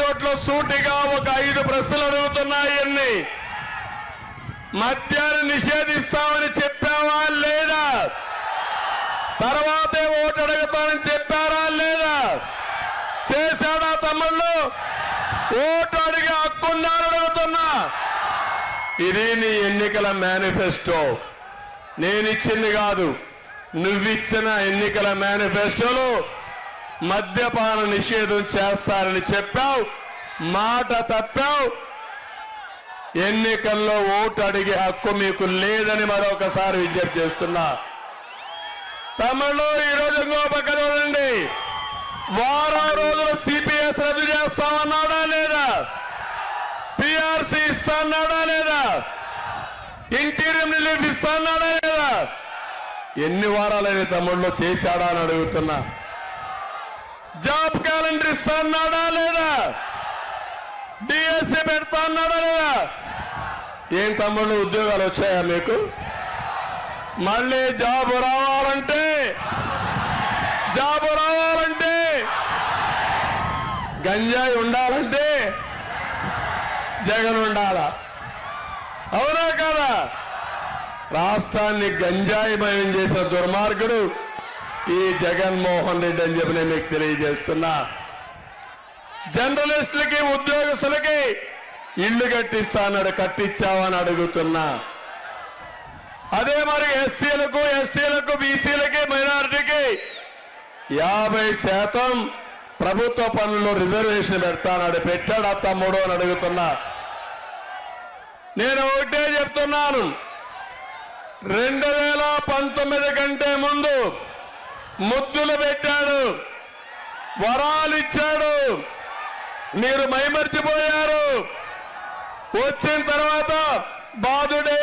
చోట్ల సూటిగా ఒక ఐదు ప్రశ్నలు అడుగుతున్నాయన్ని మద్యాన్ని నిషేధిస్తామని చెప్పావా లేదా? తర్వాతే ఓటు అడుగుతానని చెప్పారా లేదా? చేశాడా తమ్ముళ్ళు? ఓటు అడిగే హక్కుందని అడుగుతున్నా. ఇది నీ ఎన్నికల మేనిఫెస్టో. నేనిచ్చింది కాదు. నువ్విచ్చిన ఎన్నికల మేనిఫెస్టోలో మద్యపాన నిషేధం చేస్తారని చెప్పావు. మాట తప్పావు. ఎన్నికల్లో ఓటు అడిగే హక్కు మీకు లేదని మరొకసారి విజ్ఞప్తి చేస్తున్నా. తమిళలో ఈ రోజు ఇంకో పక్క చూడండి వారం రోజులు సిపిఎస్ రద్దు చేస్తామన్నాడా లేదా? పిఆర్సీ ఇస్తాన్నాడా లేదా? ఇంటీరియం రిలీఫ్ ఇస్తాన్నాడా లేదా? ఎన్ని వారాలైన తమ్ముళ్ళు చేశాడా అని అడుగుతున్నా. జాబ్ క్యాలెండర్ ఇస్తాన్నాడా లేదా? డిఎస్సి పెడతా అన్నాడా లేదా? ఏం తమ్ముళ్ళు ఉద్యోగాలు వచ్చాయా మీకు? మళ్ళీ జాబ్ రావాలంటే? జాబ్ రావాలంటే? గంజాయి ఉండాలంటే? జగన్ ఉండాలా? అవునా కదా? రాష్ట్రాన్ని గంజాయి భయం చేసిన దుర్మార్గుడు ఈ జగన్మోహన్ రెడ్డి అని చెప్పి నేను మీకు తెలియజేస్తున్నా. జర్నలిస్టులకి ఉద్యోగస్తులకి ఇల్లు కట్టిస్తా కట్టించావని అడుగుతున్నా. అదే మరి ఎస్సీలకు ఎస్టీలకు బీసీలకి మైనారిటీకి యాభై శాతం ప్రభుత్వ పనుల్లో రిజర్వేషన్ పెడతానడు పెట్టాడు ఆ తమ్ముడు అని అడుగుతున్నా. నేను ఒకటే చెప్తున్నాను రెండు వేల పంతొమ్మిది కంటే ముందు ముద్దులు పెట్టాడు. వరాలు ఇచ్చాడు. మీరు మైమర్చిపోయారు. వచ్చిన తర్వాత బాధుడే